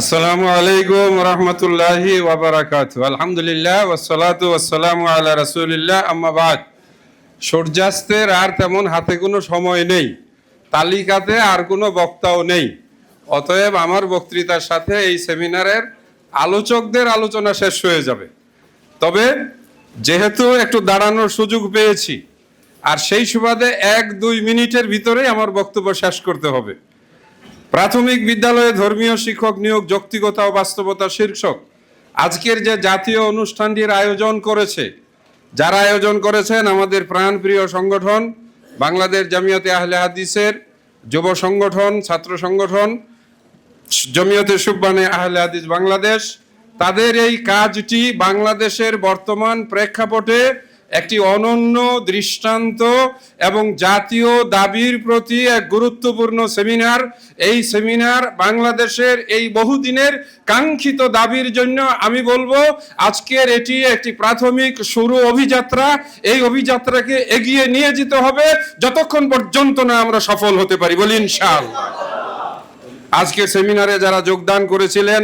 আসসালামু আলাইকুম রহমতুল্লাহি ওয়াবারাকাত আলহামদুলিল্লাহ ওয়াসসালাতু ওয়াসসালামু আলা রাসূলিল্লাহ, আম্মা বাদ। সূর্যাস্তের আর তেমন হাতে কোনো সময় নেই, তালিকাতে আর কোনো বক্তাও নেই। অতএব আমার বক্তৃতার সাথে এই সেমিনারের আলোচকদের আলোচনা শেষ হয়ে যাবে। তবে যেহেতু একটু দাঁড়ানোর সুযোগ পেয়েছি, আর সেই সুবাদে এক দুই মিনিটের ভিতরেই আমার বক্তব্য শেষ করতে হবে। প্রাথমিক বিদ্যালয়ে ধর্মীয় শিক্ষক নিয়োগ, যৌক্তিকতা ও বাস্তবতা শীর্ষক। আজকের যে জাতীয় অনুষ্ঠানটির আয়োজন করেছে, যারা আয়োজন করেছেন আমাদের প্রাণপ্রিয় সংগঠন, বাংলাদেশ জামিয়াতে আহলে হাদিসের যুব সংগঠন, ছাত্র সংগঠন, জমিয়তে সুব্বানে আহলে হাদিস বাংলাদেশ। তাদের এই কাজটি বাংলাদেশের বর্তমান প্রেক্ষাপটে একটি অনন্য দৃষ্টান্ত এবং জাতীয় দাবির প্রতি এক গুরুত্বপূর্ণ সেমিনার। এই সেমিনার বাংলাদেশের এই বহুদিনের কাঙ্ক্ষিত দাবির জন্য আমি বলব, আজকের এটি একটি প্রাথমিক শুরু অভিযাত্রা। এই অভিযাত্রাকে এগিয়ে নিয়ে যেতে হবে, যতক্ষণ পর্যন্ত না আমরা সফল হতে পারি বলি ইনশাআল্লাহ। আজকের সেমিনারে যারা যোগদান করেছিলেন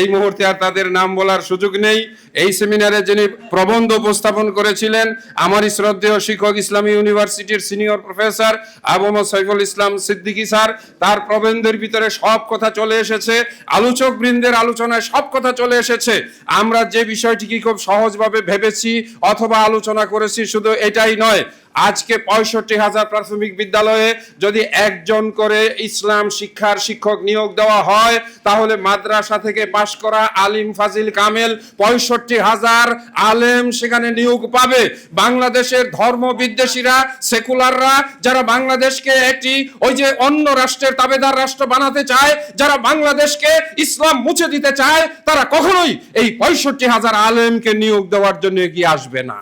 এই মুহূর্তে আর তাদের নাম বলার সুযোগ নেই। এই সেমিনারে যিনি প্রবন্ধ উপস্থাপন করেছিলেন আমার শ্রদ্ধেয় শিক্ষক ইসলামী ইউনিভার্সিটির senior professor Abu Saiful Islam Siddiqui sir, তার প্রবন্ধের ভিতরে সব কথা চলে এসেছে, আলোচক বৃন্দের আলোচনায় সব কথা চলে এসেছে। আমরা যে বিষয়টিকে খুব সহজভাবে ভেবেছি অথবা আলোচনা করেছি, শুধু এটাই নয়, আজকে পঁয়ষট্টি হাজার প্রাথমিক বিদ্যালয়ে যদি একজন করে ইসলাম শিক্ষার শিক্ষক নিয়োগ দেওয়া হয়, তাহলে মাদ্রাসা থেকে পাশ করা আলিম ফাজিল কামেল, পঁয়ষট্টি হাজার আলেম সেখানে নিয়োগ পাবে। বাংলাদেশের ধর্ম বিদ্বেষীরা, সেকুলাররা, যারা বাংলাদেশকে একটি ওই যে অন্য রাষ্ট্রের তাবেদার রাষ্ট্র বানাতে চায়, যারা বাংলাদেশকে ইসলাম মুছে দিতে চায়, তারা কখনোই এই পঁয়ষট্টি হাজার আলেমকে নিয়োগ দেওয়ার জন্য এগিয়ে আসবে না।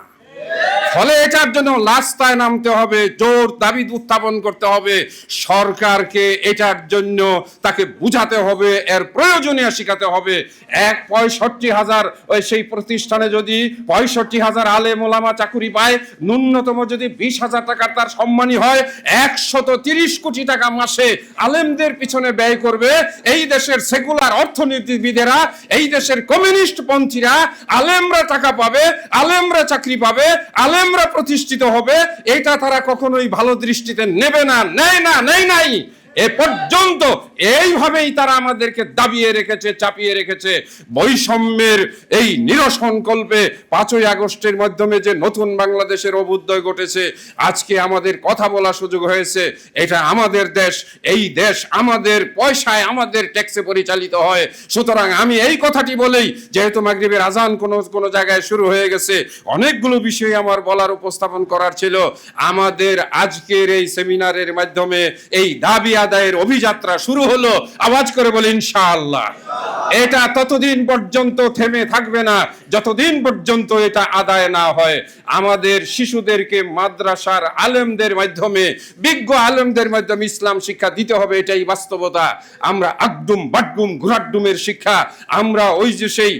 ফলে এটার জন্য রাস্তায় নামতে হবে, জোর দাবি উত্থাপন করতে হবে। সরকারকে এটার জন্য তাকে বুঝাতে হবে, এর প্রয়োজনীয় শিখাতে হবে। এক পঁয়ষট্টি হাজার, ওই সেই প্রতিষ্ঠানে যদি পঁয়ষট্টি হাজার আলে মোলামা চাকুরি পায়, ন্যূনতম যদি বিশ হাজার টাকার তার সম্মানী হয়, একশত তিরিশ কোটি টাকা মাসে আলেমদের পিছনে ব্যয় করবে। এই দেশের সেকুলার অর্থনীতিবিদেরা, এই দেশের কমিউনিস্ট পন্থীরা, আলেমরা টাকা পাবে, আলেমরা চাকরি পাবে আলেমরা প্রতিষ্ঠিত হবে এটা তারা কখনোই ভালো দৃষ্টিতে নেবে না নেয় না নেই নাই। এ পর্যন্ত এইভাবেই তারা আমাদেরকে দাবিয়ে রেখেছে, চাপিয়ে রেখেছে। বৈষম্যের এই নিরসন কল্পে পাঁচই আগস্টের মাধ্যমে যে নতুন বাংলাদেশের অভ্যুদয় ঘটেছে, আজকে আমাদের কথা বলার সুযোগ হয়েছে, এটা আমাদের দেশ, এই দেশ আমাদের পয়সায় আমাদের ট্যাক্সে পরিচালিত হয়। সুতরাং আমি এই কথাটি বলেই, যেহেতু মাগরিবের আজান কোনো কোনো জায়গায় শুরু হয়ে গেছে, অনেকগুলো বিষয় আমার বলার উপস্থাপন করার ছিল। আমাদের আজকের এই সেমিনারের মাধ্যমে এই দাবি আদায়ের অভিযাত্রা শুরু হলো। আওয়াজ করে বলেন ইনশাআল্লাহ। এটা ততদিন পর্যন্ত থেমে থাকবে না। যতদিন পর্যন্ত এটা আদায় না হয়, আমাদের শিশুদেরকে মাদ্রাসার আলেমদের মাধ্যমে, বিজ্ঞ আলেমদের মাধ্যমে ইসলাম শিক্ষা দিতে হবে, এটাই বাস্তবতা। আমরা আগডুম বাড্ডুম ঘুরাড্ডুমের শিক্ষা, আমরা ওই যে সেই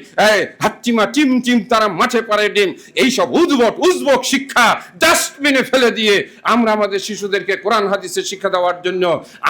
হাচ্চিমা চিম চিম তারা মাঠে পারে ডিম, এইসব উদ্ভট উদ্ভট শিক্ষা ডাস্টবিনে ফেলে দিয়ে আমরা আমাদের শিশুদেরকে কোরআন হাদিসের শিক্ষা দেওয়ার জন্য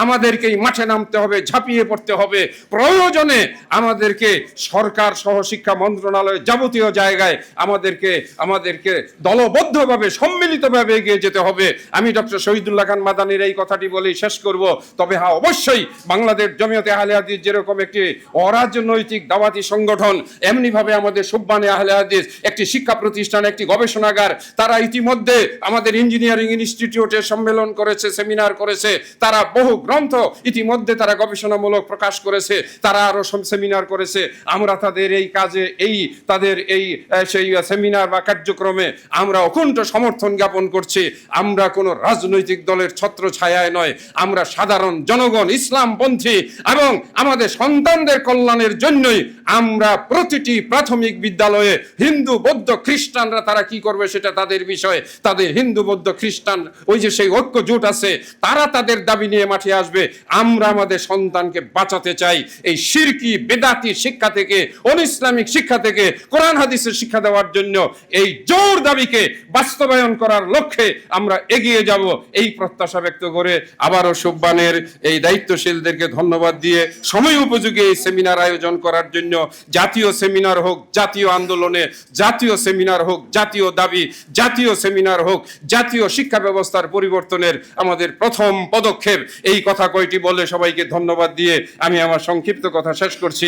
আমাদেরকেই মাঠে নামতে হবে, ঝাঁপিয়ে পড়তে হবে। প্রয়োজনে আমাদেরকে সরকার সহ শিক্ষা মন্ত্রণালয় যাবতীয় জায়গায় আমাদেরকে আমাদেরকে দলবদ্ধভাবে, সম্মিলিতভাবে এগিয়ে যেতে হবে। আমি ডক্টর শহীদুল্লাহ খান মাদানির এই কথাটি বলেই শেষ করব। তবে হ্যাঁ অবশ্যই বাংলাদেশ জমিয়তে আহলে হাদিস যেরকম একটি অরাজনৈতিক দাওয়াতি সংগঠন, এমনিভাবে আমাদের সুব্বানে আহলে হাদিস একটি শিক্ষা প্রতিষ্ঠান, একটি গবেষণাগার, তারা ইতিমধ্যে আমাদের ইঞ্জিনিয়ারিং ইনস্টিটিউটে সম্মেলন করেছে, সেমিনার করেছে। তারা বহু গ্রন্থ ইতিমধ্যে তারা গবেষণামূলক প্রকাশ করেছে। তারা আরও সেমিনার করেছে, আমরা তাদের এই কাজে, এই তাদের এই সেই সেমিনার বা কার্যক্রমে আমরা অকুণ্ঠ সমর্থন জ্ঞাপন করছি। আমরা কোনো রাজনৈতিক দলের ছত্র ছায়ায় নয়, আমরা সাধারণ জনগণ, ইসলামপন্থী এবং আমাদের সন্তানদের কল্যাণের জন্যই আমরা প্রতিটি প্রাথমিক বিদ্যালয়ে হিন্দু, বৌদ্ধ, খ্রিস্টানরা তারা কি করবে সেটা তাদের বিষয়। তাদের হিন্দু, বৌদ্ধ, খ্রিস্টান, ওই যে সেই ঐক্য জোট আছে, তারা তাদের দাবি নিয়ে মাঠে আসবে। আমরা আমাদের সন্তানকে বাঁচাতে চাই। এই শিরকি বেদাতি শিক্ষা থেকে অন ইসলামিক শিক্ষা থেকে, কোরআন হাদিসের শিক্ষা দেওয়ার জন্য এই জোর দাবিকে বাস্তবায়ন করার লক্ষ্যে আমরা এগিয়ে যাব। এই প্রত্যাশা ব্যক্ত করে আবারও সুব্বানের এই দায়িত্বশীলদেরকে ধন্যবাদ দিয়ে সময় উপযোগী এই সেমিনার আয়োজন করার জন্য জাতীয় সেমিনার হোক, জাতীয় আন্দোলনে জাতীয় সেমিনার হোক, জাতীয় দাবি, জাতীয় সেমিনার হোক, জাতীয় শিক্ষা ব্যবস্থার পরিবর্তনের আমাদের প্রথম পদক্ষেপ। এই কথা কয়টি বলে সবাইকে ধন্যবাদ দিয়ে আমি আমার সংক্ষিপ্ত কথা শেষ করছি।